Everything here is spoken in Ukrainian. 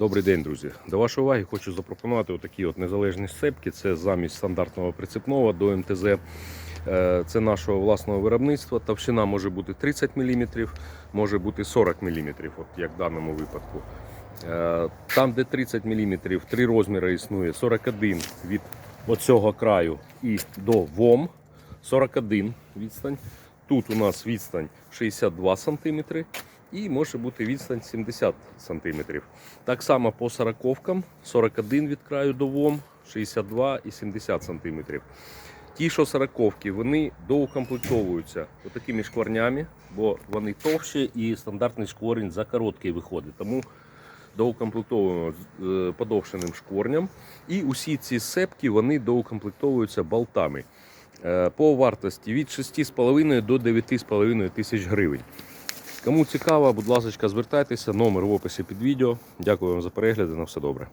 Добрий день, друзі. До вашої уваги хочу запропонувати отакі от незалежні сцепки. Це замість стандартного прицепного до МТЗ. Е, Це нашого власного виробництва. Товщина може бути 30 мм, може бути 40 мм, от як в даному випадку. Е, Там, де 30 мм, три розміри існує: 41 від оцього краю і до ВОМ, 41 відстань. Тут у нас відстань 62 см і може бути відстань 70 см. Так само по сороковкам 41 від краю до ВОМ, 62 і 70 см. Ті, що сороковки, вони доукомплектовуються такими шкварнями, бо вони товщі і стандартний шкворень за короткий виходить. Тому доукомплектовуємо е, подовшеним шкворням. І усі ці сепки вони доукомплектовуються болтами. Е, По вартості від 6,5 до 9,5 тисяч гривень. Кому цікаво, будь ласка, звертайтеся, номер в описі під відео. Дякую вам за перегляд і на все добре.